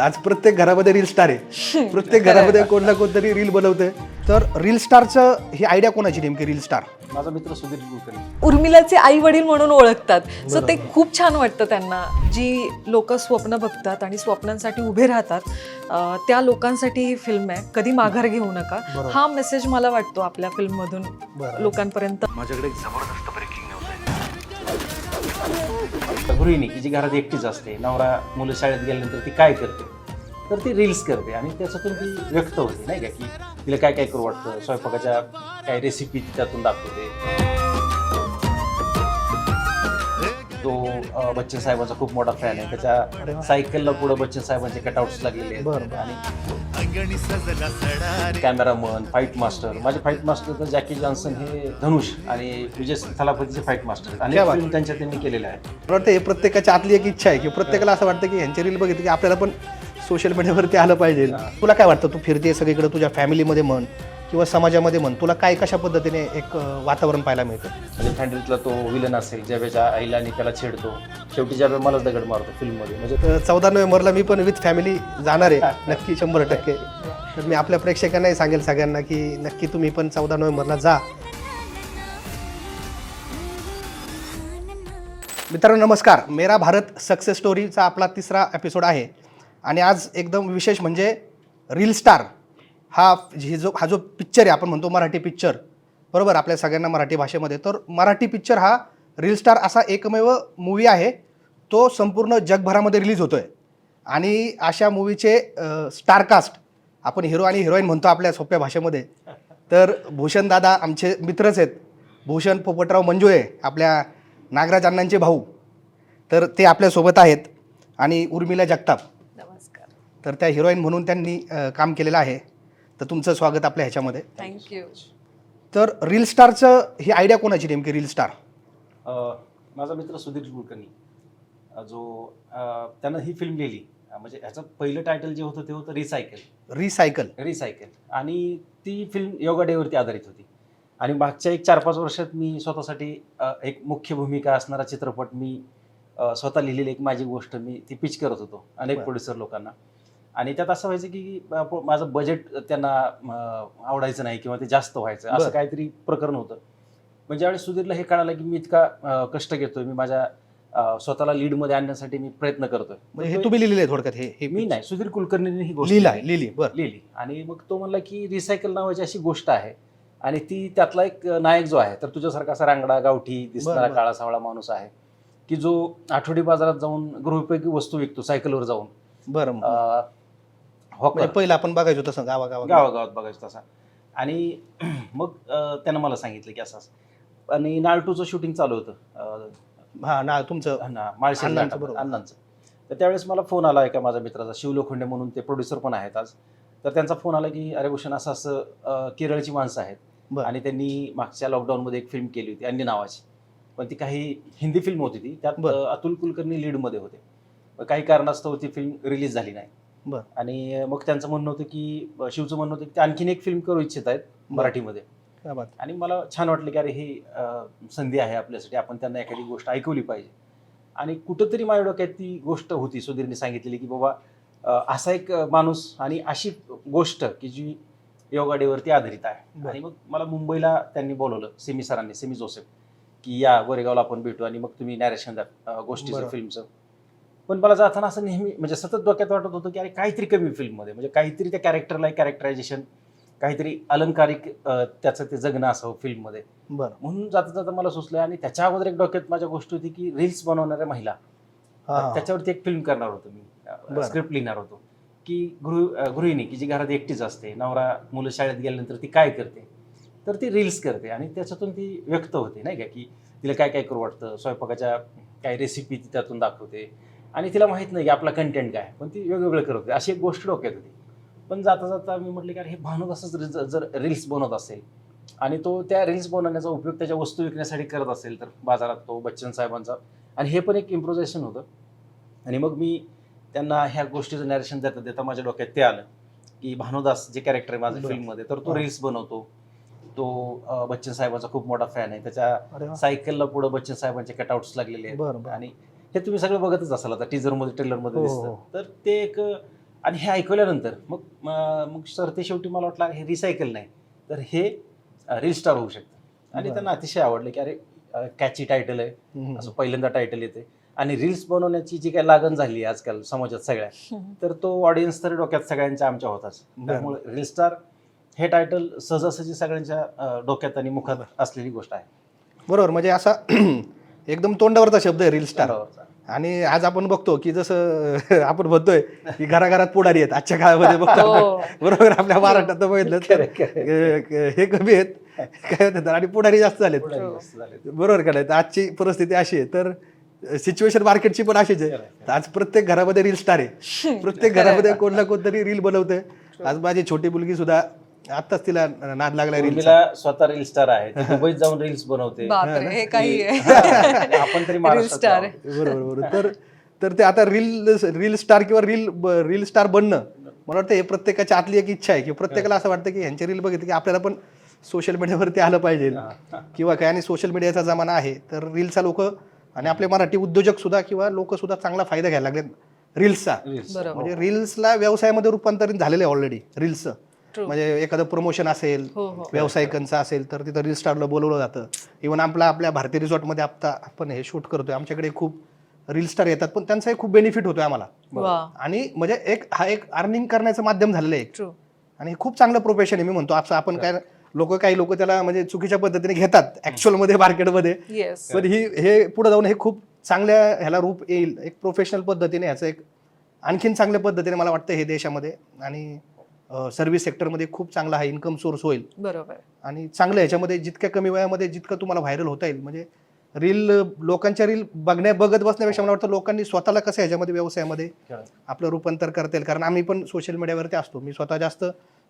आज प्रत्येक घरामध्ये रील स्टार आहे. प्रत्येक घरामध्ये कोण ना कोणतरी रील बनवते. तर रील स्टारचं ही आयडिया कोणाची नेमकी रील स्टार माझा मित्र सुधीर कुलकर्णी उर्मिलाचे आई वडील म्हणून ओळखतात. सो ते खूप छान वाटतं त्यांना. जी लोक स्वप्न बघतात आणि स्वप्नांसाठी उभे राहतात त्या लोकांसाठी ही फिल्म आहे. कधी माघार घेऊ नका. हा मेसेज मला वाटतो आपल्या फिल्ममधून लोकांपर्यंत. माझ्याकडे एक जबरदस्त ब्रेकिंग गृहिणी की जी घरात एकटीच असते. नवरा मुलं शाळेत गेल्यानंतर ती काय करते? तर ती रील्स करते आणि त्याच्यातून ती व्यक्त होते नाही का? की तिला काय काय करू वाटतं? स्वयंपाकाच्या काय रेसिपी त्यातून दाखवते. तो बच्चन साहेबांचा खूप मोठा फॅन आहे. त्याच्या सायकलला पुढे बच्चन साहेबांचे कटआउट्स लागलेले आहेत. आणि कॅमेरामन फाईट मास्टर माझे फाईट मास्टर तर जॅकी जॉन्सन हे धनुष आणि विजय थलापतीचे फाईट मास्टर क्या अनेक बात. फिल्म त्यांच्या त्यांनी केलेल्या आहेत. मला वाटतं हे प्रत्येकाची आतली एक इच्छा आहे की प्रत्येकाला असं वाटतं की ह्यांची रील बघितली की आपल्याला पण सोशल मीडियावरती आलं पाहिजे. तुला काय वाटतं? तू फिरते सगळीकडे तुझ्या फॅमिलीमध्ये म्हण. किंवा समाजामध्ये म्हण तुला काय कशा पद्धतीने एक वातावरण पाहायला मिळतं? म्हणजे फॅन्ड्रीतला तो विलन असेल जॅबेच्या आईला आणि त्याला छेडतो शेवटी जॅबे मलाच दगड मारतो फिल्ममध्ये म्हणजे तर चौदा नोव्हेंबरला मी पण विथ फॅमिली जाणार आहे नक्की शंभर टक्के. तर मी आपल्या प्रेक्षकांनाही सांगेल सगळ्यांना की नक्की तुम्ही पण चौदा नोव्हेंबरला जा. मित्रांनो नमस्कार. मेरा भारत सक्सेस स्टोरीचा आपला तिसरा एपिसोड आहे. आणि आज एकदम विशेष म्हणजे रील स्टार हा ही जो हा जो पिक्चर आहे आपण म्हणतो मराठी पिक्चर बरोबर? आपल्या सगळ्यांना मराठी भाषेमध्ये. तर मराठी पिक्चर हा रील स्टार असा एकमेव मूवी आहे. तो संपूर्ण जगभरामध्ये रिलीज होतो आहे आणि अशा मूवीचे स्टारकास्ट आपण हिरो आणि हिरोईन म्हणतो आपल्या सोप्या भाषेमध्ये. तर भूषण दादा आमचे मित्रच आहेत. भूषण पोपटराव मंजुळे आपल्या नागराज अण्णांचे भाऊ. तर ते आपल्यासोबत आहेत. आणि उर्मिला जगताप. नमस्कार. तर त्या हिरोईन म्हणून त्यांनी काम केलेलं आहे. तर तुमचं स्वागत आपल्या ह्याच्यामध्ये. थँक्यू तर रील स्टारचं ही आयडिया कोणाची नेमकी रील स्टार अं, माझा मित्र सुधीर कुलकर्णी. अं, जो त्यानं ही फिल्म लिहिली. म्हणजे ह्याचं पहिलं टायटल जे होतं ते होतं रिसायकल रिसायकल रिसायकल आणि ती फिल्म योगा डेवरती आधारित होती. आणि मागच्या एक चार पाच वर्षात मी स्वतःसाठी एक मुख्य भूमिका असणारा चित्रपट मी स्वतः लिहिलेली एक माझी गोष्ट मी ती पिच करत होतो. अनेक. प्रोड्युसर लोकांना. आणि त्यात असं व्हायचं की प- माझं बजेट त्यांना अ, आवडायचं नाही किंवा ते जास्त व्हायचं. असं बरं. काहीतरी प्रकरण होतं. म्हणजे ज्यावेळेस सुधीरला हे कळालं की मी इतका अ, कष्ट घेतोय. मी माझ्या अ, स्वतःला लीडमध्ये आणण्यासाठी मी प्रयत्न करतोय. म्हणजे हे तुम्ही लिहिलेलं आहे थोडक्यात हे हे मी नाही सुधीर कुलकर्णीने ही गोष्ट लिहिला लिहिली. लिहिली बरं. लिहिली. आणि मग तो म्हणला की रिसायकल नावाची अशी गोष्ट आहे आणि ती त्यातला एक नायक जो आहे तर तुझ्यासारखा असा रांगडा गावठी दिसणारा बरं. काळा सावळा माणूस आहे की जो आठवडी बाजारात जाऊन गृहोपयोगी वस्तू विकतो सायकलवर जाऊन. बरं अं, हॉकर. म्हणजे पहिलं आपण बघायचो तसं गावागावा गावागावात बघायचं तसा. आणि मग अं, त्यानं मला सांगितलं की असं असं आणि नाळटूचं शूटिंग चालू होतं अं, हा ना तुमचं. अण्णा माळशेज अण्णांचं, बरोबर. अण्णांचं. तर त्यावेळेस मला फोन आला एका माझ्या मित्राचा शिव लोखंडे म्हणून ते प्रोड्युसर पण आहेत आज. तर त्यांचा फोन आला की अरे भूषण असं असं अं, केरळची माणसं आहेत. बरं. आणि त्यांनी मागच्या लॉकडाऊनमध्ये एक फिल्म केली होती अन्य नावाची. पण ती काही हिंदी फिल्म होती ती. त्यात बरं. अं, अतुल कुलकर्णी लीडमध्ये होते. काही कारणास्तव ती फिल्म रिलीज झाली नाही. बरं. आणि मग त्यांचं म्हणणं होतं की शिवचं म्हणणं होतं की ते आणखीन एक फिल्म करू इच्छित आहेत मराठीमध्ये काय बात आणि मला छान वाटलं की अरे ही संधी आहे आपल्यासाठी आपण त्यांना एखादी गोष्ट ऐकवली पाहिजे आणि कुठंतरी माझ्या डोक्यात ती गोष्ट होती सुधीरने सांगितलेली की बाबा असा एक माणूस आणि अशी गोष्ट की जी योगा डेवरती आधारित आहे. आणि मग मला मुंबईला त्यांनी बोलवलं सेमी सरांनी सेमी जोसेफ की या गोरेगावला आपण भेटू आणि मग तुम्ही नॅरेशन द्या गोष्टीचं. फिल्मचं पण मला जाताना असं नेहमी म्हणजे सतत डोक्यात वाटत होतं की अरे काहीतरी कमी फिल्ममध्ये. म्हणजे काहीतरी त्या कॅरेक्टरला कॅरेक्टरायझेशन काहीतरी अलंकारिक त्याचं ते जगणं असावं फिल्ममध्ये. बरं. म्हणून जाता जाता मला सुचलं आणि त्याच्या अगोदर एक डोक्यात माझ्या गोष्ट होती की रील्स बनवणाऱ्या महिला. त्याच्यावरती एक फिल्म करणार होतो मी. स्क्रिप्ट लिहिणार होतो. की गृह गृहिणी की जी घरात एकटीच असते. नवरा मुलं शाळेत गेल्यानंतर ती काय करते? तर ती रील्स करते आणि त्याच्यातून ती व्यक्त होते नाही का? की तिला काय काय करू वाटतं? स्वयंपाकाच्या काय रेसिपी ती त्यातून दाखवते. आणि तिला माहीत नाही की आपला कंटेंट काय पण ती वेगवेगळं करत होती. अशी एक गोष्ट डोक्यात होती. पण जाता जाता मी म्हटलं की अरे हे भानू असंच जर रील्स बनवत असेल आणि तो त्या रील्स बनवण्याचा उपयोग त्याच्या वस्तू विकण्यासाठी करत असेल तर बाजारात तो बच्चन साहेबांचा. आणि हे पण एक इम्प्रोजेशन होतं. आणि मग मी त्यांना ह्या गोष्टीचं नॅरेशन देता देता माझ्या डोक्यात ते आलं की भानुदास जे कॅरेक्टर आहे माझ्या. फिल्ममध्ये तर तो. रील्स बनवतो. तो बच्चन साहेबांचा खूप मोठा फॅन आहे. त्याच्या. सायकलला पुढे बच्चन साहेबांचे कटआउट्स लागलेले आहेत. आणि हे तुम्ही सगळं बघतच असाल आता टीजरमध्ये ट्रेलरमध्ये हो, दिसतं. हो. तर ते एक आणि हे ऐकवल्यानंतर मग म- मग सर ते शेवटी मला वाटलं हे रिसायकल नाही. तर हे रील स्टार होऊ शकतं. आणि बरं. त्यांना अतिशय आवडलं की अरे कॅची टायटल आहे. हम्म. असं पहिल्यांदा टायटल येते. आणि रील्स बनवण्याची जी काही लागण झाली आहे आजकाल समाजात सगळ्या तर तो ऑडियन्स तर डोक्यात सगळ्यांच्या आमच्या होताच. बरं. त्यामुळे रील स्टार हे टायटल सहजासहजी सगळ्यांच्या अं, डोक्यात आणि मुखात असलेली गोष्ट आहे. बरोबर. म्हणजे असा एकदम तोंडावरचा शब्द आहे रील स्टार. आणि आज आपण बघतो की जसं आपण म्हणतोय की घराघरात पुढारी आहेत आजच्या काळामध्ये बघतो. हो. बरोबर आपल्या महाराष्ट्रात बघितलं हे कमी आहेत. काय होतं आणि पुढारी जास्त झालेत. बरोबर का नाही? आजची परिस्थिती अशी आहे. तर सिच्युएशन मार्केटची पण अशीच आहे. आज प्रत्येक घरामध्ये रील स्टार आहे. प्रत्येक घरामध्ये कोण ना कोणतरी रील बनवतंय. आज माझी छोटी मुलगी सुद्धा आत्ताच तिला नाद लागलाय रील उर्मिला स्वतः रील स्टार आहे. ती दुबईत जाऊन रील्स बनवते. बापरे हे काही आणि आपण तरी रील महाराष्ट्रात आहोत. बरोबर बरोबर तर तर ते आता रील रील स्टार किंवा रील रील स्टार बनणं मला वाटतं हे प्रत्येकाची आतली एक इच्छा आहे. की प्रत्येकाला असं वाटतं की ह्यांचे रील बघितलं की आपल्याला पण सोशल मीडियावरती आलं पाहिजे. किंवा काय आणि सोशल मीडियाचा जमाना आहे तर रीलचा लोक आणि आपले मराठी उद्योजक सुद्धा किंवा लोक सुद्धा चांगला फायदा घ्यायला लागले रील्सचा Reels. बरोबर. म्हणजे रील्सला व्यवसायामध्ये रूपांतरित झालेलं आहे ऑलरेडी रील्सचं. म्हणजे एखादं प्रमोशन असेल हो हो. व्यावसायिकांचं असेल तर तिथं रील स्टारला बोलवलं जातं. इव्हन आपला आपल्या भारतीय रिसॉर्टमध्ये आता आपण हे शूट करतोय. आमच्याकडे खूप रील स्टार येतात पण त्यांचाही खूप बेनिफिट होतोय आम्हाला. आणि म्हणजे एक हा एक अर्निंग करण्याचं माध्यम झालेलं आहे एक. आणि खूप चांगलं प्रोफेशन आहे मी म्हणतो. असं आपण काय लोक काही लोक त्याला म्हणजे चुकीच्या पद्धतीने घेतात ऍक्च्युअलमध्ये मार्केटमध्ये पण ही हे पुढे जाऊन हे खूप चांगल्या ह्याला रूप येईल. एक प्रोफेशनल पद्धतीने ह्याचं एक आणखीन चांगल्या पद्धतीने मला वाटतं हे देशामध्ये. आणि सर्व्हिस सेक्टरमध्ये खूप चांगला हा इन्कम सोर्स होईल. बरोबर. आणि चांगलं ह्याच्यामध्ये जितक्या कमी वयामध्ये जितकं तुम्हाला व्हायरल होता येईल म्हणजे रील लोकांच्या रील बघण्या बघत बसण्यापेक्षा मला वाटतं लोकांनी स्वतःला कसं ह्याच्यामध्ये व्यवसायामध्ये आपलं रूपांतर करता येईल. कारण आम्ही पण सोशल मीडियावरती असतो. मी स्वतः जास्त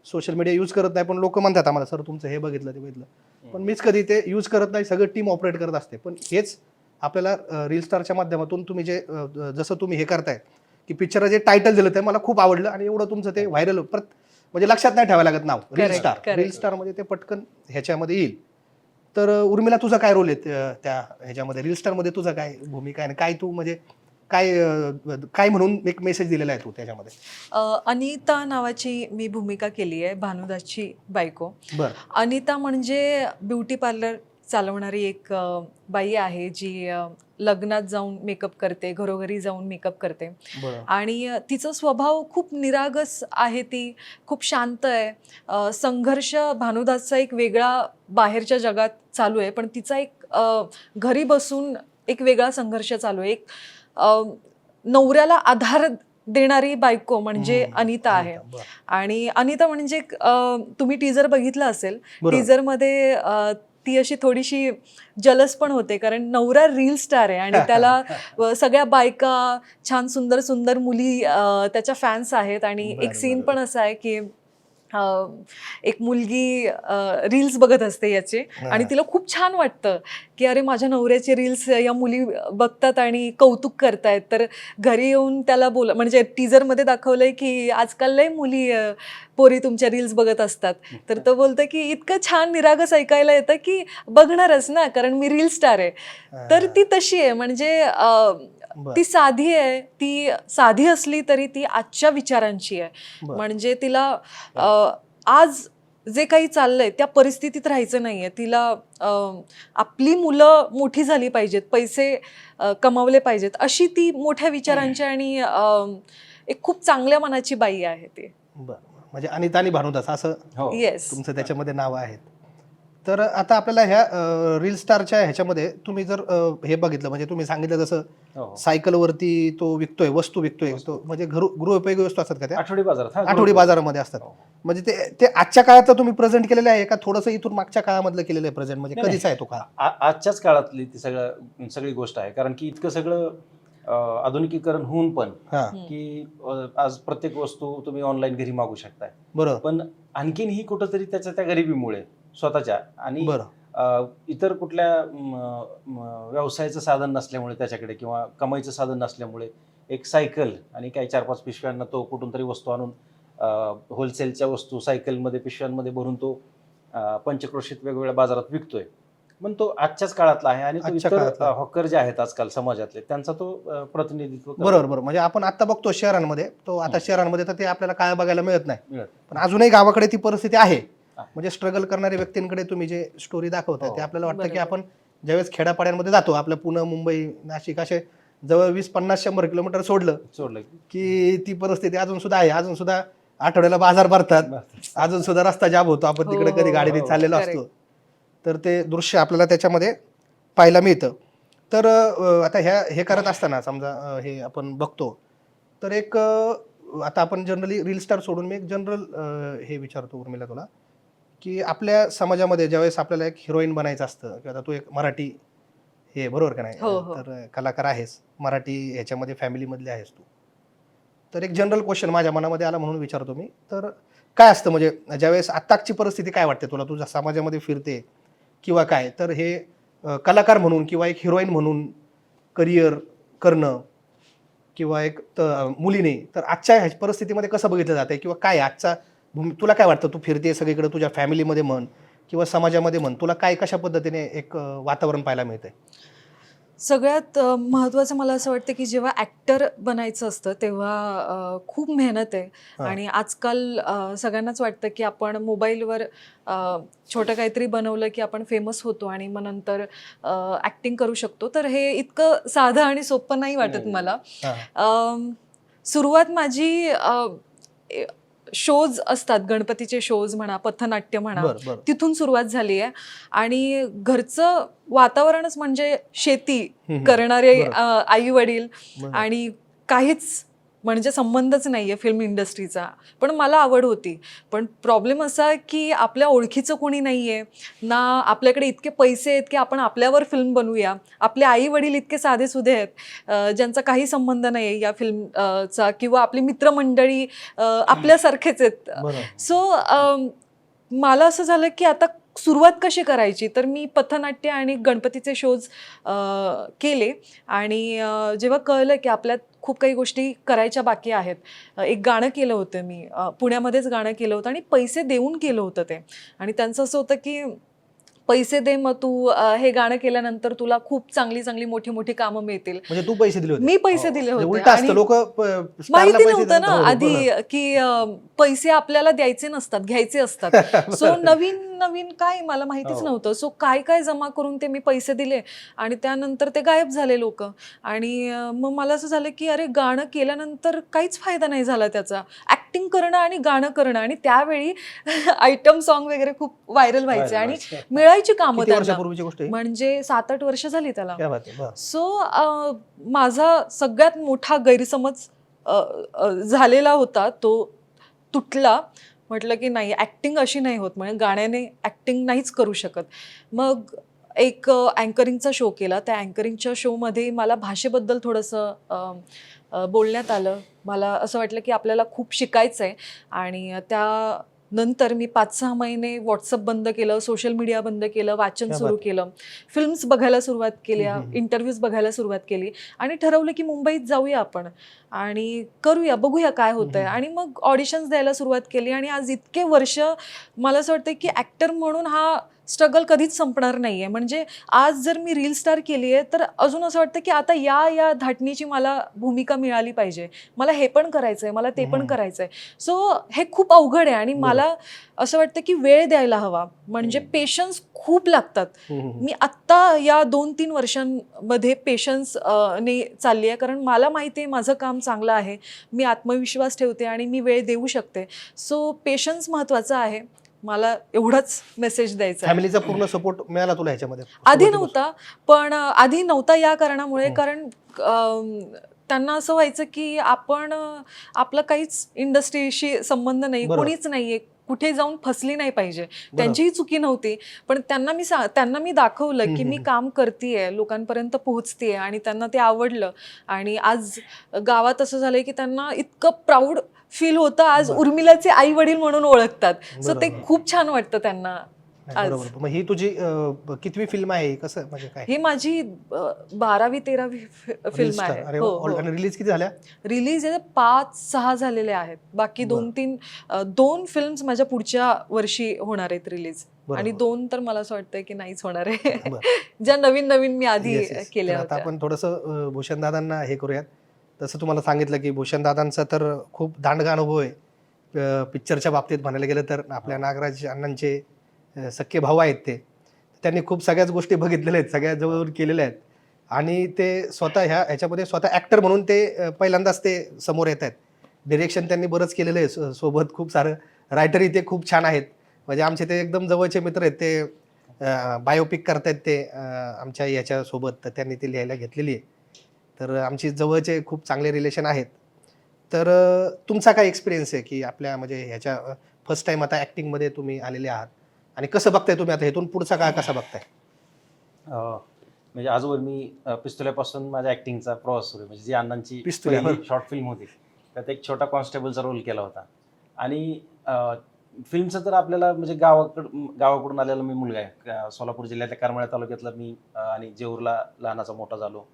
सोशल मीडिया यूज करत नाही पण लोक म्हणतात आम्हाला सर तुमचं हे बघितलं ते बघितलं. पण मीच कधी ते यूज करत नाही सगळं टीम ऑपरेट करत असते. पण हेच आपल्याला रील स्टारच्या माध्यमातून तुम्ही जे जसं तुम्ही हे करताय की पिक्चरला जे टायटल दिलं ते मला खूप आवडलं आणि एवढं तुमचं ते व्हायरल प्रत म्हणजे लक्षात नाही ठेवायला लागत नाव. Reel Correct, star correct. Reel star म्हणजे ते पटकन ह्याच्यामध्ये येईल. तर अं, उर्मिला तुझा काय रोल आहे त्या- त्या ह्याच्यामध्ये? रील स्टारमध्ये तुझा काय भूमिका आहे? आणि काय तू म्हणजे काय अं, काय म्हणून एक मेसेज दिलेला आहे तू त्याच्यामध्ये? अ, अनिता नावाची मी भूमिका केली आहे भानुदासची बायको. बर. अनिता म्हणजे ब्युटी पार्लर चालवणारी एक बाई आहे जी लग्नात जाऊन मेकअप करते घरोघरी जाऊन मेकअप करते. आणि तिचा स्वभाव खूप निरागस आहे ती खूप शांत आहे. संघर्ष भानुदासचा एक वेगळा बाहेरच्या जगात चालू आहे पण तिचा एक घरी बसून एक वेगळा संघर्ष चालू आहे. एक नवऱ्याला आधार देणारी बायको म्हणजे अनिता आहे. आणि अनिता म्हणजे तुम्ही टीजर बघितलं असेल. टीजरमध्ये ती अशी थोडीशी जलस पण होते कारण नवरा रील स्टार आहे आणि त्याला सगळ्या बायका छान सुंदर सुंदर मुली त्याच्या फॅन्स आहेत आणि एक सीन. पण असा आहे की एक मुलगी रील्स बघत असते याचे. आणि तिला खूप छान वाटतं की अरे माझ्या नवऱ्याचे रील्स या मुली बघतात आणि कौतुक करतायत. तर घरी येऊन त्याला बोल म्हणजे टीजरमध्ये दाखवलंय की आजकाल लय मुली पोरी तुमच्या रील्स बघत असतात. तर तो बोलतं की इतकं छान निरागस ऐकायला येतं की बघणारच ना कारण मी रील स्टार आहे. तर ती तशी आहे. म्हणजे. ती साधी आहे ती साधी असली तरी ती आजच्या विचारांची आहे. म्हणजे तिला आज जे काही चाललंय त्या परिस्थितीत राहायचं नाहीये. तिला आपली मुलं मोठी झाली पाहिजेत पैसे कमावले पाहिजेत अशी ती मोठ्या विचारांची आणि एक खूप चांगल्या मनाची बाई आहे ती. बरं. म्हणजे अनिता आणि भानुदास असं हो येस तुमचं त्याच्यामध्ये नाव आहेत. तर आता आपल्याला ह्या रील स्टारच्या ह्याच्यामध्ये तुम्ही जर अं, हे बघितलं म्हणजे तुम्ही सांगितलं जसं हो. सायकलवरती तो विकतोय वस्तू विकतोय तो म्हणजे घर गृहोपयोगी वस्तू असतात का त्या? आठवडी बाजारात हा, आठवडी बाजारामध्ये असतात. म्हणजे ते ते आजच्या काळातलं तुम्ही प्रेझेंट केलेलं आहे का? थोडंसं इथून मागच्या काळामधलं केलेलं आहे प्रेझेंट म्हणजे नाही, कधीचा आहे तो काळ? आ- आजच्याच काळातली ती सगळं सगळी गोष्ट आहे. कारण की इतकं सगळं अं, आधुनिकीकरण होऊन पण हा. की अं, आज प्रत्येक वस्तू तुम्ही ऑनलाईन घरी मागू शकताय. बरोबर. पण आणखीन ही कुठंतरी त्याच्या त्या गरिबीमुळे स्वतःच्या आणि अं, इतर कुठल्या म, म, व्यवसायाचं साधन नसल्यामुळे त्याच्याकडे किंवा कमाईचं साधन नसल्यामुळे एक सायकल आणि काही चार पाच पिशव्यांना तो कुठून तरी वस्तू आणून होलसेलच्या वस्तू सायकलमध्ये पिशव्यांमध्ये भरून तो अं, पंचक्रोशीत वेगवेगळ्या बाजारात विकतोय पण तो आजच्याच काळातला आहे आणि तो आजच्या इतर काळातला. अ, हॉकर जे आहेत आजकाल समाजातले त्यांचा तो अ, प्रतिनिधित्व करतो. बरोबर बरोबर म्हणजे आपण आता बघतो शहरांमध्ये तो आता. शहरांमध्ये तर ते आपल्याला काय बघायला मिळत नाही मिळत. पण अजूनही गावाकडे ती परिस्थिती आहे. म्हणजे स्ट्रगल करणाऱ्या व्यक्तींकडे तुम्ही जे स्टोरी दाखवताय हो. ते आपल्याला वाटतं की. आपण ज्यावेळेस खेड्यापाड्यांमध्ये जातो आपलं पुणे मुंबई नाशिक असे जवळ वीस पन्नास शंभर किलोमीटर सोडलं सोडलं की. ती परिस्थिती अजून सुद्धा आहे अजून सुद्धा आठवड्याला बाजार भरतात अजून सुद्धा रस्ता जाम होतो आपण हो, तिकडे कधी गाडीने हो. चाललेलो. असतो तर ते दृश्य आपल्याला त्याच्यामध्ये पाहायला मिळतं तर आता ह्या हे करत असताना समजा हे आपण बघतो तर एक आता आपण जनरली रील स्टार सोडून मी एक जनरल हे विचारतो उर्मिला तुला की आपल्या समाजामध्ये ज्यावेळेस आपल्याला एक हिरोईन बनायचं असतं किंवा आता तू एक मराठी हे बरोबर का नाही? हो, हो. तर कलाकार आहेस मराठी ह्याच्यामध्ये फॅमिलीमधले आहेस तू. तर एक जनरल क्वेश्चन माझ्या मनामध्ये आला म्हणून विचारतो मी. तर काय असतं म्हणजे ज्यावेळेस आत्ताची परिस्थिती काय वाटते तुला? तुझ्या समाजामध्ये फिरते किंवा काय तर हे अं, कलाकार म्हणून किंवा एक हिरोईन म्हणून करिअर करणं किंवा एक त- मुलीने तर आजच्या ह्या परिस्थितीमध्ये कसं बघितलं जातं किंवा काय आजचा भूमी तुला काय वाटतं? तू फिरते सगळीकडे तुझ्या फॅमिलीमध्ये म्हण किंवा समाजामध्ये म्हण. तुला काय कशा पद्धतीने एक वातावरण पाहायला मिळतंय? सगळ्यात महत्त्वाचं मला असं वाटतं की जेव्हा ॲक्टर बनायचं असतं तेव्हा खूप मेहनत आहे. आणि आजकाल सगळ्यांनाच वाटतं की आपण मोबाईलवर छोटं काहीतरी बनवलं की आपण फेमस होतो आणि मग नंतर ॲक्टिंग करू शकतो. तर हे इतकं साधं आणि सोपं नाही वाटत. मला. सुरुवात माझी शोज असतात गणपतीचे शोज म्हणा पथनाट्य म्हणा बरं बरं तिथून सुरुवात झाली आहे आणि घरचं वातावरणच म्हणजे शेती. करणारे. आई वडील. आणि काहीच म्हणजे संबंधच नाहीये फिल्म इंडस्ट्रीचा पण मला आवड होती. पण प्रॉब्लेम असा की आपल्या ओळखीचं कोणी नाहीये. ना आपल्याकडे इतके पैसे आहेत की आपण आपल्यावर फिल्म बनवूया. आपले आई वडील इतके साधेसुधे आहेत अं, ज्यांचा काही संबंध नाही आहे या फिल्म चा किंवा आपली मित्रमंडळी आपल्यासारखेच आहेत. सो मला असं झालं की आता सुरुवात कशी करायची? तर मी पथनाट्य आणि गणपतीचे शोज केले. आणि जेव्हा कळलं की आपल्यात खूप काही गोष्टी करायच्या बाकी आहेत एक गाणं केलं होतं मी. पुण्यामध्येच गाणं केलं होतं आणि पैसे देऊन केलं होतं ते. आणि त्यांचं असं होतं की पैसे दे मग तू हे गाणं केल्यानंतर तुला खूप चांगली चांगली मोठी मोठी कामं मिळतील. म्हणजे तू पैसे दिले होते? मी पैसे दिले म्हणजे होते. लोक माहिती नव्हतं ना आधी की पैसे आपल्याला द्यायचे नसतात घ्यायचे असतात. सो नवीन नवीन काय मला माहितीच हो. नव्हतं. सो काय काय जमा करून ते मी पैसे दिले आणि त्यानंतर ते गायब झाले लोक. आणि मग मला असं झालं की अरे गाणं केल्यानंतर काहीच फायदा नाही झाला त्याचा. ऍक्टिंग करणं आणि गाणं करणं. आणि त्यावेळी आयटम सॉन्ग वगैरे खूप व्हायरल व्हायचे आणि मिळायची कामं त्यांना. म्हणजे सात आठ वर्ष झाली त्याला. सो माझा सगळ्यात मोठा गैरसमज झालेला होता तो तुटला. म्हटलं की नाही ॲक्टिंग अशी नाही होत. म्हणजे गाण्याने ॲक्टिंग नाहीच करू शकत. मग एक अँकरिंगचा शो केला. त्या अँकरिंगच्या शोमध्ये मला भाषेबद्दल थोडंसं बोलण्यात आलं. मला असं वाटलं की आपल्याला खूप शिकायचं आहे आणि त्या नंतर मी पाच सहा महिने व्हॉट्सअप बंद केलं सोशल मीडिया बंद केलं वाचन सुरू. केलं फिल्म्स बघायला सुरुवात केल्या. इंटरव्ह्यूज बघायला सुरुवात केली आणि ठरवलं की मुंबईत जाऊया आपण आणि करूया बघूया काय होतंय. आणि मग ऑडिशन्स द्यायला सुरुवात केली आणि आज इतके वर्ष मला असं वाटतं की ॲक्टर म्हणून हा स्ट्रगल कधीच संपणार नाहीये. म्हणजे आज जर मी रील स्टार केली आहे तर अजून असं वाटतं की आता या या धाटणीची मला भूमिका मिळाली पाहिजे. मला हे पण करायचंय मला ते पण हम्म. करायचंय. सो हे खूप अवघड आहे आणि. मला असं वाटतं की वेळ द्यायला हवा. म्हणजे. पेशन्स खूप लागतात. मी आत्ता या दोन तीन वर्षांमध्ये पेशन्स ने चालली आहे. कारण मला माहिती आहे माझं काम चांगलं आहे. मी आत्मविश्वास ठेवते आणि मी वेळ देऊ शकते. सो पेशन्स महत्त्वाचा आहे. मला एवढाच मेसेज द्यायचा. फॅमिलीचा पूर्ण सपोर्ट मिळाला तुला ह्याच्यामध्ये आधी? नव्हता पण आधी नव्हता या कारणामुळे. कारण त्यांना असं व्हायचं की आपण आपलं काहीच इंडस्ट्रीशी संबंध नाही. कोणीच नाहीये कुठे जाऊन फसली नाही पाहिजे. त्यांचीही चुकी नव्हती पण त्यांना मी त्यांना मी दाखवलं की मी. काम करतेय लोकांपर्यंत पोहोचतेय आणि त्यांना ते आवडलं आणि आज गावात असं झालंय की त्यांना इतकं प्राऊड फील होतं आज. उर्मिलाचे आई वडील म्हणून ओळखतात सो ते. खूप छान वाटतं त्यांना आज. बरोबर मग ही तुझी अं, कितवी फिल्म आहे कसं म्हणजे काय ही माझी अ, बारावी तेरावी फि- फिल्म आहे अरे हो. हो. आणि रिलीज किती झाल्या रिलीज आहे पाच सहा झालेले आहेत बाकी दोन बरं. तीन अ, दोन फिल्म्स माझ्या पुढच्या वर्षी होणार आहेत रिलीज बरोबर. आणि दोन तर मला असं वाटतंय की नाहीच होणार आहे बरं. ज्या नवीन नवीन मी आधी Yes, yes. केल्या आता होत्या आपण थोडंसं भूषण दादांना हे करूयात तसं तुम्हाला सांगितलं की भूषण दादांचा तर खूप दांडगा अनुभव आहे पिक्चरच्या बाबतीत म्हणायला गेलं तर आपल्या नागराज अण्णांचे सख्खे भाऊ आहेत ते. त्यांनी खूप सगळ्याच गोष्टी बघितलेल्या आहेत सगळ्या जवळ केलेल्या आहेत. आणि ते स्वतः ह्या ह्याच्यामध्ये स्वतः ॲक्टर म्हणून ते पहिल्यांदाच ते समोर येत आहेत. डिरेक्शन त्यांनी बरंच केलेलं आहे सो- सोबत खूप सारं रायटरही ते खूप छान आहेत. म्हणजे आमचे ते एकदम जवळचे मित्र आहेत ते बायोपिक करतायत ते आमच्या याच्यासोबत तर त्यांनी ती लिहायला घेतलेली आहे. तर आमची जवळचे खूप चांगले रिलेशन आहेत. तर तुमचा काय एक्सपिरियन्स आहे की आपल्या म्हणजे ह्याच्या फर्स्ट टाइम आता ॲक्टिंगमध्ये तुम्ही आलेले आहात? आणि कसं बघताय तुम्ही आता? इथून पुढचा काळ कसा बघताय? अं, म्हणजे आजवर मी अं, पिस्तुल्यापासून माझ्या ऍक्टिंगचा प्रवास सुरू आहे. म्हणजे जी अण्णांची पिस्तुल्या. शॉर्ट फिल्म होती त्यात एक छोटा कॉन्स्टेबलचा रोल केला होता. आणि फिल्मचं तर आपल्याला म्हणजे गावाकडं गावाकडून आलेला मी मुलगा आहे. सोलापूर जिल्ह्यातल्या करमाळ्या तालुक्यातला मी अं, आणि जेऊरला लहानाचा मोठा झालो.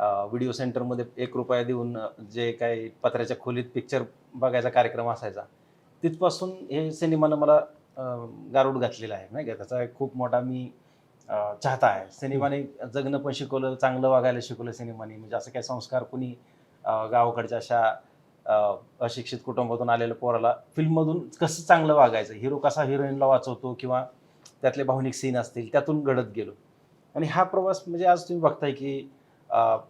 व्हिडिओ सेंटरमध्ये एक रुपया देऊन अं, जे काही पत्र्याच्या खोलीत पिक्चर बघायचा कार्यक्रम असायचा. तिथपासून हे सिनेमानं मला गारूड घातलेला आहे नाही का? त्याचा एक खूप मोठा मी चाहता आहे. सिनेमाने जगणं पण शिकवलं चांगलं वागायला शिकवलं सिनेमाने. म्हणजे असं काही संस्कार कुणी गावाकडच्या अशा अशिक्षित कुटुंबातून आलेल्या पोराला फिल्ममधून कसं चांगलं वागायचं? हिरो कसा हिरोईनला वाचवतो किंवा त्यातले भावनिक सीन असतील त्यातून घडत गेलो. आणि हा प्रवास म्हणजे आज तुम्ही बघताय की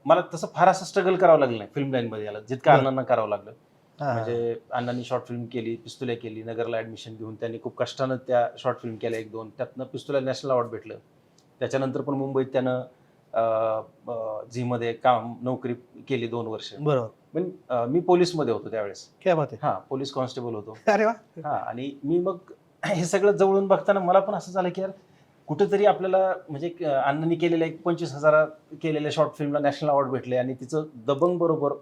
मला तसं फार असं स्ट्रगल करावं लागलं नाही फिल्म लाईनमध्ये याला जितकं. अण्णांना करावं लागलं. म्हणजे अण्णांनी शॉर्ट फिल्म केली पिस्तुल्या केली नगरला ऍडमिशन घेऊन त्यांनी खूप कष्टानं त्या शॉर्ट फिल्म केल्या एक दोन. त्यातनं पिस्तुल्या नॅशनल अवॉर्ड भेटलं. त्याच्यानंतर पण मुंबईत त्यानं झीमध्ये काम नोकरी केली दोन वर्ष. बरोबर. मी पोलीसमध्ये होतो त्यावेळेस. हा पोलीस कॉन्स्टेबल होतो. अरे वा. हा आणि मी मग हे सगळं जवळून बघताना मला पण असं झालं की यार कुठंतरी आपल्याला म्हणजे अण्णांनी केलेल्या एक पंचवीस हजार केलेल्या शॉर्ट फिल्मला नॅशनल अवॉर्ड भेटले आणि तिचं दबंग बरोबर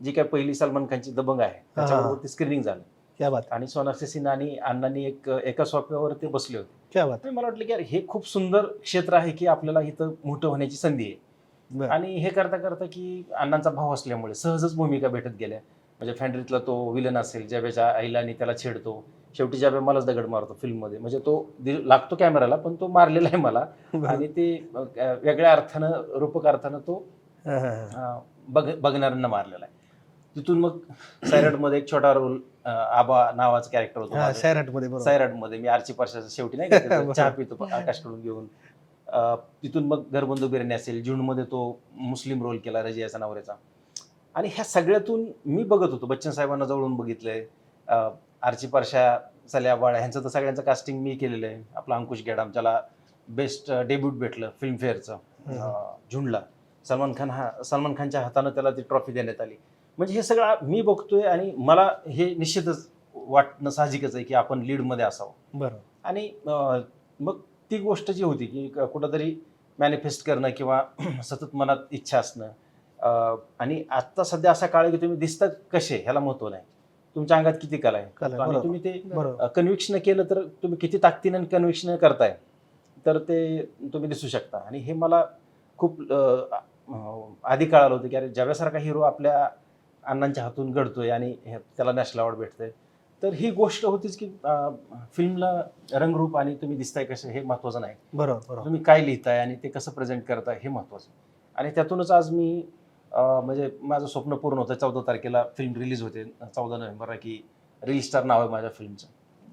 जी काय पहिली सलमान खानची दबंग आहे त्याच्याबरोबर ती स्क्रीनिंग झाली. क्या बात. आणि सोनाक्षी सिन्हा आणि अण्णांनी एक एका सोफ्यावर ते बसले होते. क्या बात. आणि मला वाटलं की यार हे खूप सुंदर क्षेत्र आहे की आपल्याला इथं मोठं होण्याची संधी आहे. आणि हे करता करता की अण्णांचा भाव असल्यामुळे सहजच भूमिका भेटत गेल्या. म्हणजे फॅन्ड्रीतला तो विलन असेल ज्यावेच्या आईला त्याला छेडतो शेवटी ज्यावेळी मलाच दगड मारतो फिल्ममध्ये. म्हणजे तो लागतो कॅमेराला पण तो मारलेला आहे मला. आणि ते वेगळ्या अर्थानं रूपक अर्थानं तो बघ बघणाऱ्यांना मारलेला आहे. तिथून मग सैराटमध्ये एक छोटा रोल आबा नावाचं कॅरेक्टर होतं. माझं. सैराटमध्ये बरोबर. सैराटमध्ये. मी आरची परशाचा शेवटी नाही का. चहा पितो आकाशकडून घेऊन. तिथून मग घरबंधू बिर्याणी असेल. जूनमध्ये तो मुस्लिम रोल केला रजियाचा नवऱ्याचा. आणि ह्या सगळ्यातून मी बघत होतो. बच्चन साहेबांना जवळून बघितलंय. आरची परशा सल्या बाळा ह्यांचं तर सगळ्यांचं कास्टिंग मी केलेलं आहे. आपला अंकुश गेडाम ज्याला बेस्ट डेब्यूट भेटलं फिल्मफेअरचं झुंडला सलमान खान हा सलमान खानच्या हातानं त्याला ती ट्रॉफी देण्यात आली. म्हणजे हे सगळं मी बघतोय आणि मला हे निश्चितच वाटणं साहजिकच आहे की आपण लीडमध्ये असावं. बरोबर. आणि मग ती गोष्ट जी होती की कुठंतरी मॅनिफेस्ट करणं किंवा सतत मनात इच्छा असणं आणि आता सध्या असा काळ की तुम्ही दिसता कसे ह्याला महत्त्व नाही. तुमच्या अंगात किती कला आहे. तुम्ही ते कन्व्हिक्शन केलं तर तुम्ही किती ताकदीनं कन्व्हिक्शन करताय तर ते तुम्ही दिसू शकता. आणि हे मला खूप आधी कळालं होतं की अरे ज्यावेळेसारखा हिरो आपल्या अण्णांच्या हातून घडतोय आणि हे- त्याला नॅशनल अवॉर्ड भेटतंय. तर ही गोष्ट होतीच की फिल्मला रंगरूप आणि तुम्ही दिसताय कसे हे महत्वाचं नाही. बरोबर बरोबर. तुम्ही काय लिहिताय आणि ते कसं प्रेझेंट करताय हे महत्वाचं. आणि त्यातूनच आज मी अं, म्हणजे माझं स्वप्न पूर्ण होतं. चौदा तारखेला फिल्म रिलीज होते. चौदा नोव्हेंबरला की रील स्टार नाव आहे माझ्या फिल्मचं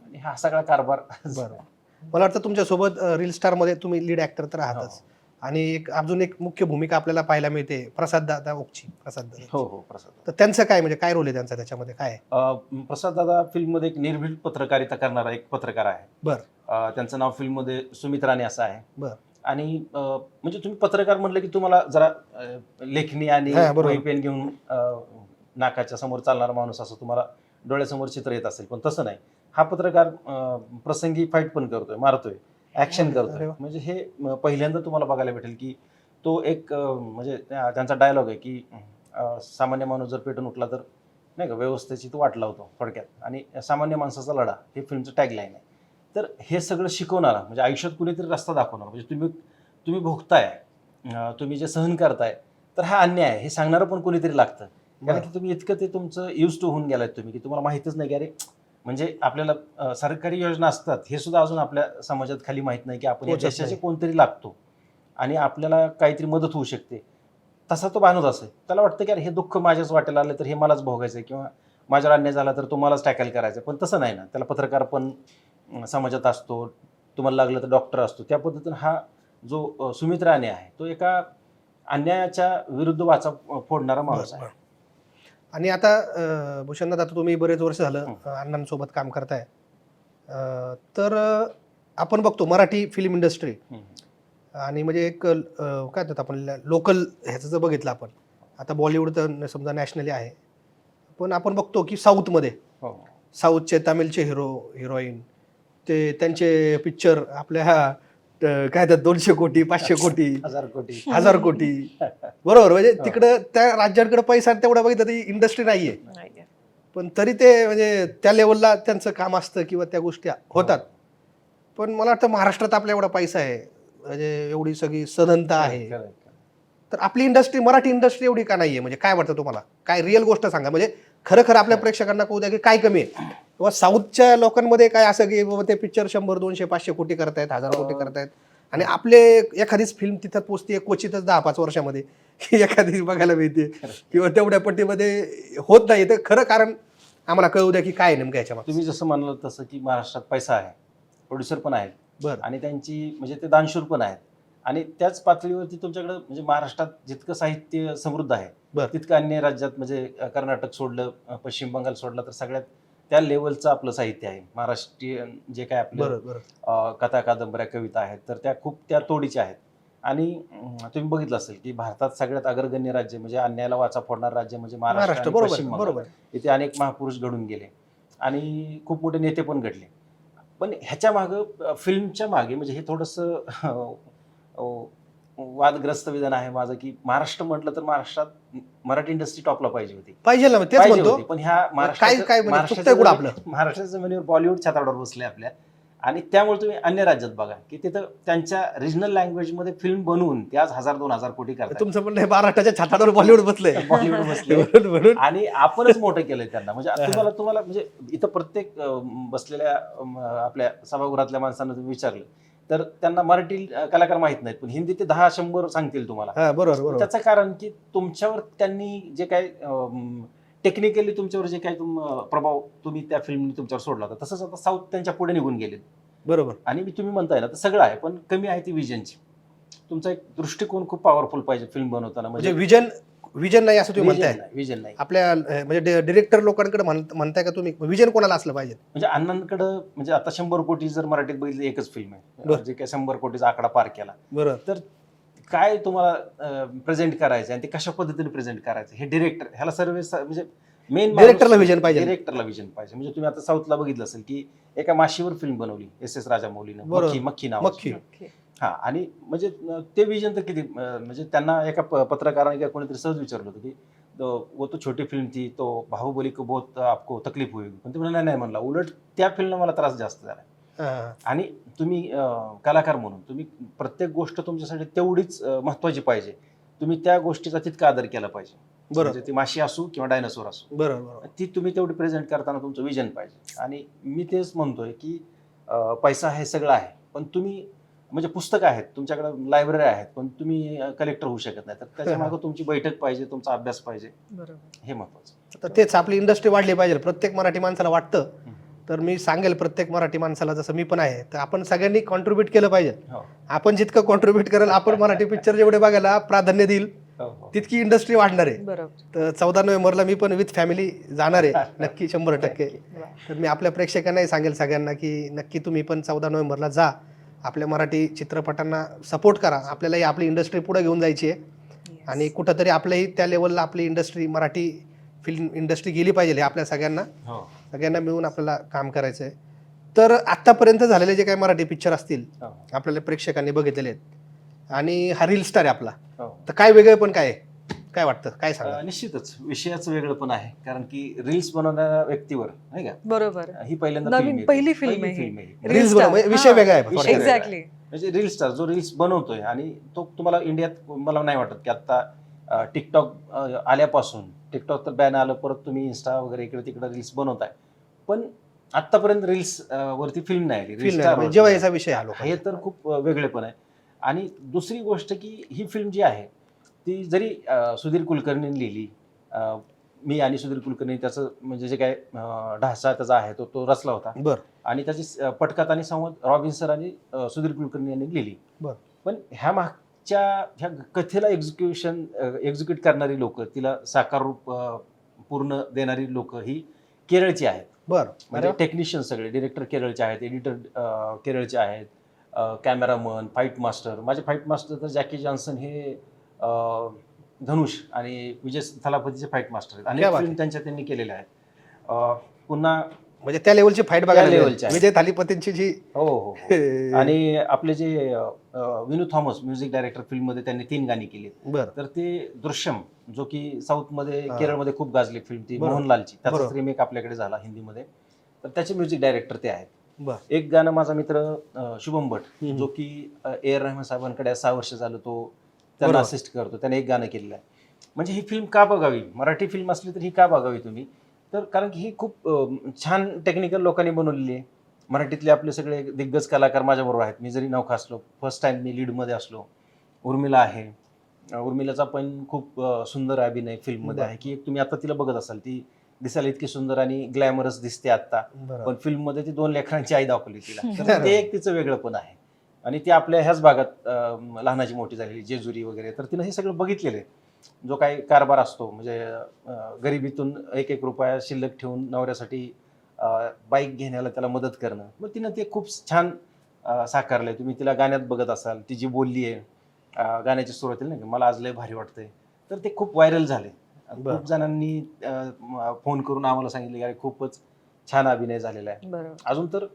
आणि हा सगळा कारभार. बरं मला वाटतं तुमच्यासोबत रील स्टारमध्ये तुम्ही लीड ऍक्टर तर आहातच आणि एक अजून एक मुख्य भूमिका आपल्याला पाहायला मिळते प्रसाद दादा ओकची प्रसाद दादा हो हो प्रसाद तर त्यांचं काय म्हणजे काय रोल आहे त्यांचा त्याच्यामध्ये काय आहे? अं, प्रसाद दादा फिल्ममध्ये एक निर्भीड पत्रकारिता करणारा एक पत्रकार आहे बर. अं, त्यांचं नाव फिल्ममध्ये सुमित राणे असं आहे बर. आणि अं, म्हणजे तुम्ही पत्रकार म्हणलं की तुम्हाला जरा अं, लेखणी आणि हा, बरोबर. वही पेन घेऊन अं, नाकाच्या समोर चालणारा माणूस असं तुम्हाला डोळ्यासमोर चित्र येत असेल पण तसं नाही हा पत्रकार अं, प्रसंगी फाईट पण करतोय मारतोय ऍक्शन करतोय. म्हणजे हे पहिल्यांदा तुम्हाला बघायला भेटेल की तो एक म्हणजे त्या- त्यांचा डायलॉग आहे की सामान्य माणूस जर पेटून उठला तर नाही का व्यवस्थेची तो वाट लावतो थोडक्यात. आणि सामान्य माणसाचा लढा हे फिल्मचं टॅगलाईन आहे. तर हे सगळं शिकवणारा म्हणजे आयुष्यात कुणीतरी रस्ता दाखवणार म्हणजे तुम्ही तुम्ही भोगताय तुम्ही जे सहन करताय तर हा अन्याय आहे. हे सांगणारं पण कोणीतरी लागतं. कारण की तुम्ही इतकं ते तुमचं युज टू होऊन गेलात तुम्ही की तुम्हाला माहितच नाही की अरे म्हणजे आपल्याला सरकारी योजना असतात हे सुद्धा अजून आपल्या समाजात खाली माहीत नाही की आपण या देशाचे. कोणतरी लागतो. आणि आपल्याला काहीतरी मदत होऊ शकते. तसा तो बांधत असेल. त्याला वाटतं की अरे हे दुःख माझ्याच वाटेला आलं तर हे मलाच भोगायचं किंवा माझ्यावर अन्याय झाला तर तो मलाच टॅकल करायचा पण तसं नाही ना. त्याला पत्रकार पण समाजात असतो. तुम्हाला लागलं तर डॉक्टर असतो. त्या पद्धतीनं हा जो अं, सुमित राणे आहे तो एका अन्यायाच्या विरुद्ध वाचा फोडणारा माणूस आहे. आणि आता भूषणनाथ आता तुम्ही बरेच वर्ष झालं हं. अण्णांसोबत काम करताय तर आपण बघतो मराठी फिल्म इंडस्ट्री. आणि म्हणजे एक काय म्हणतात आपण लोकल ह्याचं जर बघितलं आपण आता बॉलिवूड तर समजा नॅशनली आहे पण आपण बघतो की साऊथमध्ये साऊथचे तामिळचे हिरो हिरोईन ते त्यांचे पिक्चर आपल्या ह्या काय त्यात दोनशे कोटी पाचशे कोटी हजार कोटी. हजार कोटी. बरोबर म्हणजे. तिकडं त्या राज्यांकडे पैसा तेवढा बघितलं ती इंडस्ट्री नाहीये. पण तरी ते म्हणजे त्या लेवलला त्यांचं काम असतं किंवा त्या गोष्टी होतात. पण मला वाटतं महाराष्ट्रात आपला एवढा पैसा आहे. म्हणजे एवढी सगळी खरं आहे. तर आपली इंडस्ट्री मराठी इंडस्ट्री एवढी का नाहीये? म्हणजे काय वाटतं तुम्हाला? काय रिअल गोष्ट सांगा. म्हणजे खरं खरं आपल्या प्रेक्षकांना कळू द्या की काय कमी आहे. किंवा साऊथच्या लोकांमध्ये काय असं की बाबा ते पिक्चर शंभर दोनशे पाचशे कोटी करतायत हजार कोटी करतायत. आणि आपले एखादीच फिल्म तिथं पोचते क्वचितच दहा पाच वर्षामध्ये. की एखादी बघायला मिळते किंवा तेवढ्या पट्टीमध्ये होत नाही. तर खरं कारण आम्हाला कळू द्या की काय नेमकं याच्यामध्ये तुम्ही जसं म्हणाल तसं की महाराष्ट्रात पैसा आहे. प्रोड्युसर पण आहेत. बरं. आणि त्यांची म्हणजे ते दानशूर पण आहेत. आणि त्याच पातळीवरती तुमच्याकडे म्हणजे महाराष्ट्रात जितकं साहित्य समृद्ध आहे बरं. तितकं अन्य राज्यात म्हणजे अं, कर्नाटक सोडलं अं, पश्चिम बंगाल सोडलं तर सगळ्यात त्या लेवलचं आपलं साहित्य आहे. महाराष्ट्रीयन जे काय आपलं बरं बरं. अ, कथा कादंबऱ्या कविता आहेत तर त्या खूप त्या तोडीच्या आहेत. आणि अं, तुम्ही बघितलं असेल की भारतात सगळ्यात अग्रगण्य राज्य म्हणजे अन्यायाला वाचा फोडणार राज्य म्हणजे महाराष्ट्र महाराष्ट्र आणि बरोबर पश्चिम बंगाल. बरोबर. इथे अनेक महापुरुष घडून गेले. आणि खूप मोठे नेते पण घडले. पण ह्याच्या मागं फिल्मच्या मागे म्हणजे हे थोडंसं अं, वादग्रस्त विधान आहे माझं की महाराष्ट्र म्हटलं तर महाराष्ट्रात मराठी इंडस्ट्री टॉपला पाहिजे होती. पाहिजे ना तेच पाहिजे म्हणतो. होती. पण ह्या काय- काय म्हणजे महाराष्ट्राच्या चुकतंय कुठं जमिनी- महाराष्ट्राच्या जमिनीवर बॉलिवूड छताडावर बसले आपल्या. आणि त्यामुळे तुम्ही अन्य राज्यात बघा की तिथं त्यांच्या रिजनल लँग्वेजमध्ये फिल्म बनवून ते आज हजार दोन हजार कोटी करतात तुमचं म्हणणं आहे महाराष्ट्राच्या छातावर बॉलिवूड बसलंय. बॉलिवूड बसले म्हणून म्हणून आणि आपणच मोठं केलंय त्यांना. म्हणजे तुम्हाला तुम्हाला म्हणजे इथं प्रत्येक अं, बसलेल्या अं, आपल्या सभागृहातल्या माणसांना तुम्ही विचारलं तर त्यांना मराठी कलाकार माहीत नाहीत पण हिंदी ते दहा शंभर सांगतील तुम्हाला. हा बरोबर बरोबर. त्याचं कारण की तुमच्यावर त्यांनी जे काय टेक्निकली तुमच्यावर जे काही तुम प्रभाव तुम्ही त्या फिल्मनी तुमच्यावर सोडला होता तसंच आता साऊथ त्यांच्या पुढे निघून गेले. बरोबर. आणि मी तुम्ही म्हणताय ना तर सगळं आहे पण कमी आहे ती विजनची तुमचा एक दृष्टिकोन खूप पॉवरफुल पाहिजे फिल्म बनवताना म्हणजे विजन विजन नाही असं तुम्ही म्हणताय? विजन नाही. आपल्या अं, म्हणजे डिरेक्टर लोकांकडे म्हण- म्हणताय का तुम्ही? विजन कोणाला असलं पाहिजे? म्हणजे अण्णांकडं म्हणजे आता शंभर कोटी जर मराठीत बघितली एकच फिल्म आहे. बरं. जे काय शंभर कोटीचा आकडा पार केला. बरोबर तर काय तुम्हाला प्रेझेंट करायचं आणि ते कशा पद्धतीने प्रेझेंट करायचं हे डिरेक्टर ह्याला सर्व म्हणजे मेन Director ला vision पाहिजे. डिरेक्टरला विजन पाहिजे. म्हणजे तुम्ही आता साऊथला बघितलं असेल की एका माशीवर फिल्म बनवली एस एस राजामौलीनं. बरोबर. मक्खी मक्खी नाव मक्खी. हा आणि म्हणजे ते विजन तर किती म्हणजे त्यांना एका पत्रकाराने किंवा कोणीतरी सहज विचारलं होतं की तो- वो तो छोटी फिल्म थी तो बाहुबली को बहुत आपको तकलीफ होईल पण ते म्हणाले नाही म्हणला उलट त्या फिल्मला मला त्रास जास्त झाला. हा. आणि तुम्ही कलाकार म्हणून तुम्ही प्रत्येक गोष्ट तुमच्यासाठी तेवढीच महत्वाची पाहिजे. तुम्ही त्या गोष्टीचा तितका आदर केला पाहिजे. बरोबर. म्हणजे ती माशी असू किंवा डायनासोर असू. बरोबर ती तुम्ही तेवढी प्रेझेंट करताना तुमचं विजन पाहिजे. आणि मी तेच म्हणतोय की पैसा हे सगळं आहे. पण तुम्ही म्हणजे पुस्तकं आहेत तुमच्याकडे लायब्ररी आहेत पण तुम्ही कलेक्टर होऊ शकत नाही. तर त्याच्यामागे तुमची बैठक पाहिजे तुमचा अभ्यास पाहिजे. बरोबर. हे महत्वाचं तर तेच आपली इंडस्ट्री वाढली पाहिजे. प्रत्येक मराठी माणसाला वाटतं. तर मी सांगेल प्रत्येक मराठी माणसाला जसं मी पण आहे तर आपण सगळ्यांनी कॉन्ट्रीब्युट केलं पाहिजे. हो. आपण जितकं कॉन्ट्रीब्युट करेल आपण मराठी पिक्चर जेवढे बघायला प्राधान्य देईल हो, हो. तितकी इंडस्ट्री वाढणार आहे. बरोबर. तर चौदा नोव्हेंबरला मी पण विथ फॅमिली जाणार आहे नक्की शंभर टक्के. तर मी आपल्या प्रेक्षकांनाही सांगेल सगळ्यांना की नक्की तुम्ही पण चौदा नोव्हेंबरला जा. आपल्या मराठी चित्रपटांना सपोर्ट करा. आपल्यालाही आपली इंडस्ट्री पुढे घेऊन जायची आहे. आणि कुठंतरी आपल्याही त्या लेवलला आपली इंडस्ट्री मराठी फिल्म इंडस्ट्री गेली पाहिजे हे आपल्या सगळ्यांना. हो. सगळ्यांना मिळून आपल्याला काम करायचं आहे. तर आत्तापर्यंत झालेले जे काही मराठी पिक्चर असतील हो. आपल्याला प्रेक्षकांनी बघितलेले आहेत. आणि हा रील स्टार आहे आपला. हो. तर काय वेगळं पण काय आहे? काय वाटतं काय सांगा अं, निश्चितच विषयाचं वेगळं पण आहे कारण की रील्स बनवणाऱ्या व्यक्तीवर नाही का बरोबर ही पहिल्यांदा नवीन. पहिली film आहे. Reel reels star. विषय हा. वेगळा आहे विषय थोडक्यात. वेगळा. एक्झॅक्टली म्हणजे रील स्टार जो रील्स बनवतोय आणि तो तुम्हाला इंडियात मला नाही वाटत की आता टिकटॉक आल्यापासून टिकटॉक तर बॅन आलं परत तुम्ही इन्स्टा वगैरे इकडे तिकडे रील्स बनवताय पण आतापर्यंत रील्स वरती फिल्म नाही आली Reel फील star म्हणजे वरती जेव्हा. याचा विषय आलो हे तर खूप अ, वेगळेपण आहे आणि दुसरी गोष्ट की ही फिल्म जी आहे ती जरी सुधीर कुलकर्णीने लिहिली मी आणि सुधीर कुलकर्णी त्याचं म्हणजे जे काय ढाचा त्याचा आहे तो तो रचला होता. बर. आणि त्याची अ, पटकथा आणि संवाद रॉबिन सर आणि सुधीर कुलकर्णी यांनी लिहिली. बर. पण ह्या मागच्या ह्या कथेला एक्झिक्युशन एक्झिक्यूट करणारी लोक तिला साकार रूप पूर्ण देणारी लोक ही केरळची आहेत. बर. म्हणजे. टेक्निशियन सगळे डिरेक्टर केरळचे आहेत एडिटर केरळचे आहेत कॅमेरामन फाईट मास्टर माझे फाईट मास्टर तर जॅकी जॉन्सन हे धनुष आणि विजय थलापतीचे फाईट मास्टर आहेत क्या अनेक फिल्म त्यांच्या त्यांनी केलेल्या आहेत अं, पुन्हा म्हणजे त्या लेवलची फाईट बघायला त्या मिळेल. levelची आहे. विजय थालीपतींची जी हो हो हो. आणि आपले जे अं, विनू थॉमस म्युझिक डायरेक्टर फिल्ममध्ये त्यांनी तीन गाणी केली बर तर ते दृश्यम जो की साऊथमध्ये हा. केरळमध्ये खूप गाजली फिल्म ती बरोबर. मोहनलालची त्याचाच बरोबर. रिमेक आपल्याकडे झाला हिंदीमध्ये तर त्याचे म्युझिक डायरेक्टर ते आहेत बर एक गाणं माझा मित्र अं, शुभम भट. जो की ए आर रहमान साहेबांकडे सहा वर्ष झालं तो त्यांना. असिस्ट करतो. त्याने एक गाणं केलेलं आहे. म्हणजे ही फिल्म का बघावी? मराठी फिल्म असली तर ही का बघावी तुम्ही? तर कारण की ही खूप छान टेक्निकल लोकांनी बनवलेली आहे. मराठीतले आपले सगळे दिग्गज कलाकार माझ्याबरोबर आहेत. मी जरी नौखा असलो फर्स्ट टाइम मी लीडमध्ये असलो उर्मिला आहे. उर्मिलाचा पण खूप सुंदर अभिनय फिल्ममध्ये. आहे. की तुम्ही आता तिला बघत असाल ती दिसायला इतकी सुंदर आणि ग्लॅमरस दिसते आता. पण फिल्ममध्ये ती दोन लेकरांची आई दाखवली तिला. तर ते एक तिचं वेगळं पण आहे. आणि ती आपल्या ह्याच भागात लहानाची मोठी झालेली जेजुरी वगैरे तर तिनं हे सगळं बघितलेलं आहे. जो काही कारभार असतो म्हणजे गरिबीतून एक एक रुपया शिल्लक ठेवून नवऱ्यासाठी बाईक घेण्याला त्याला मदत करणं मग तिनं ते खूप छान अं, साकारलंय. तुम्ही तिला गाण्यात बघत असाल ती जी बोलली आहे अं, गाण्याच्या सुरुवातीला नाही मला आज लय भारी वाटतंय. तर ते खूप व्हायरल झाले. खूप जणांनी फोन करून आम्हाला सांगितले की अरे खूपच छान अभिनय झालेला आहे. अजून तर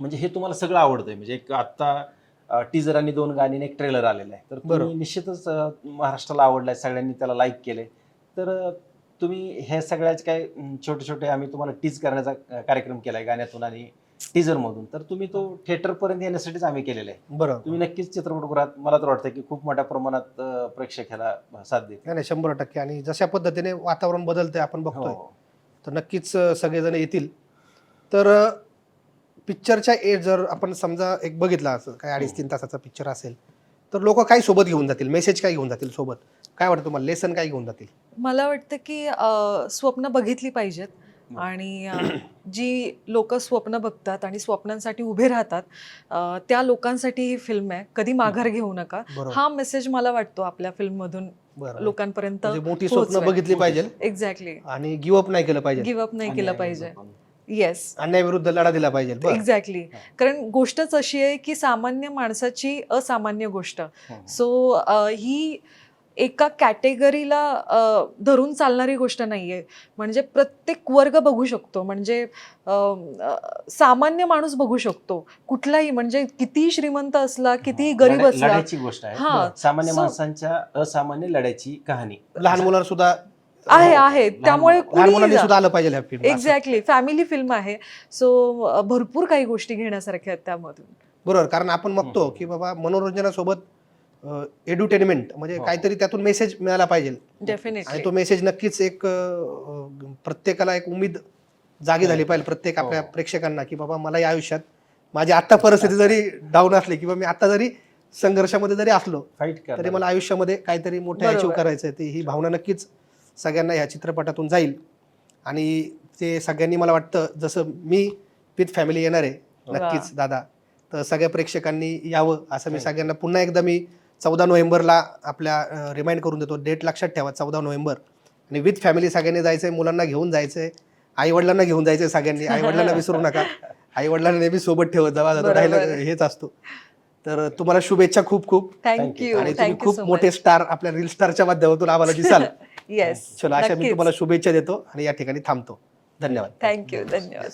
म्हणजे हे तुम्हाला सगळं आवडतंय. म्हणजे एक आत्ता टीजर आणि दोन गाणी एक ट्रेलर आलेलं आहे. तर बरोबर. तुम्ही निश्चितच अं, महाराष्ट्राला आवडलाय सगळ्यांनी त्याला लाईक केले तर अं, तुम्ही हे सगळ्याच काय छोटे छोटे आम्ही तुम्हाला टीज करण्याचा अं, कार्यक्रम केलाय गाण्यातून आणि टीजर मधून. तर तुम्ही तो थिएटर पर्यंत येण्यासाठीच आम्ही केलेला आहे. बरं तुम्ही नक्कीच चित्रपटगृहात मला तर वाटतं की खूप मोठ्या प्रमाणात अं, प्रेक्षक ह्याला साथ देते नाही नाही शंभर टक्के. आणि जशा पद्धतीने वातावरण बदलतंय आपण बघतोय हो. तर नक्कीच अ, सगळेजण येतील. तर अ, पिक्चरच्या एज जर आपण समजा एक बघितला असं काय अडीच. तीन तासाचा पिक्चर असेल तर लोक काय सोबत घेऊन जातील मेसेज काय घेऊन जातील सोबत. काय वाटतं तुम्हाला? लेसन काय घेऊन जातील? मला वाटतं की स्वप्न बघितली पाहिजेत. आणि जी लोक स्वप्न बघतात आणि स्वप्नांसाठी उभे राहतात त्या लोकांसाठी ही फिल्म आहे. कधी माघार घेऊ नका. हा मेसेज मला वाटतो आपल्या फिल्ममधून बरं लोकांपर्यंत म्हणजे मोठी स्वप्न. बघितली पाहिजे. एक्झॅक्टली आणि गिवअप नाही केलं पाहिजे. गिव्ह अप नाही केलं पाहिजे. येस अन्यायाविरुद्ध लढा दिला पाहिजे. बरं. एक्झॅक्टली. कारण गोष्टच अशी आहे की सामान्य माणसाची असामान्य गोष्ट. सो ही एका कॅटेगरीला धरून चालणारी गोष्ट नाहीये. म्हणजे प्रत्येक वर्ग बघू शकतो. म्हणजे अ, अ, सामान्य माणूस बघू शकतो. कुठलाही म्हणजे कितीही श्रीमंत असला कितीही गरीब लढा- असला. लढायची गोष्ट आहे. हा. सामान्य So- माणसांच्या असामान्य लढायची कहाणी. लहान मुलांना सुद्धा आहे हो, आहे. त्यामुळे लहान मुलांनी. सुद्धा आलं पाहिजे ह्या फिल्म एक्झॅक्टली फॅमिली फिल्म आहे. सो भरपूर काही गोष्टी घेण्यासारख्या आहेत त्यामधून. बरोबर. कारण आपण बघतो. की बाबा मनोरंजनासोबत एड्युटेनमेंट म्हणजे हो. काहीतरी त्यातून मेसेज मिळाला पाहिजे. आणि डेफिनेटली तो मेसेज नक्कीच एक प्रत्येकाला एक उमेद जागी झाली पाहिजे प्रत्येक आपल्या हो. प्रेक्षकांना की बाबा मला या आयुष्यात माझी आता परिस्थिती जरी डाऊन असली किंवा मी आता जरी संघर्षामध्ये जरी असलो तरी मला आयुष्यामध्ये काहीतरी मोठं अचीव. करायचं आहे ही भावना नक्कीच सगळ्यांना ह्या चित्रपटातून जाईल. आणि ते सगळ्यांनी मला वाटतं जसं मी विथ फॅमिली येणार आहे नक्कीच दादा. तर सगळ्या प्रेक्षकांनी यावं असं मी you. सगळ्यांना पुन्हा एकदा मी चौदा नोव्हेंबरला आपल्या रिमाइंड करून देतो. डेट लक्षात ठेवा चौदा नोव्हेंबर. आणि विथ फॅमिली सगळ्यांनी जायचंय मुलांना घेऊन जायचंय आई वडिलांना घेऊन जायचंय सगळ्यांनी. आई वडिलांना विसरू नका. आई वडिलांना नेहमी सोबत ठेवत जावा जातो. राहिलं हेच असतो. तर तुम्हाला शुभेच्छा खूप खूप. थँक्यू आणि तुम्ही खूप मोठे स्टार आपल्या रील स्टारच्या माध्यमातून आम्हाला दिसाल. येस चलो अशा मी तुम्हाला शुभेच्छा देतो आणि या ठिकाणी थांबतो. धन्यवाद. थँक्यू धन्यवाद.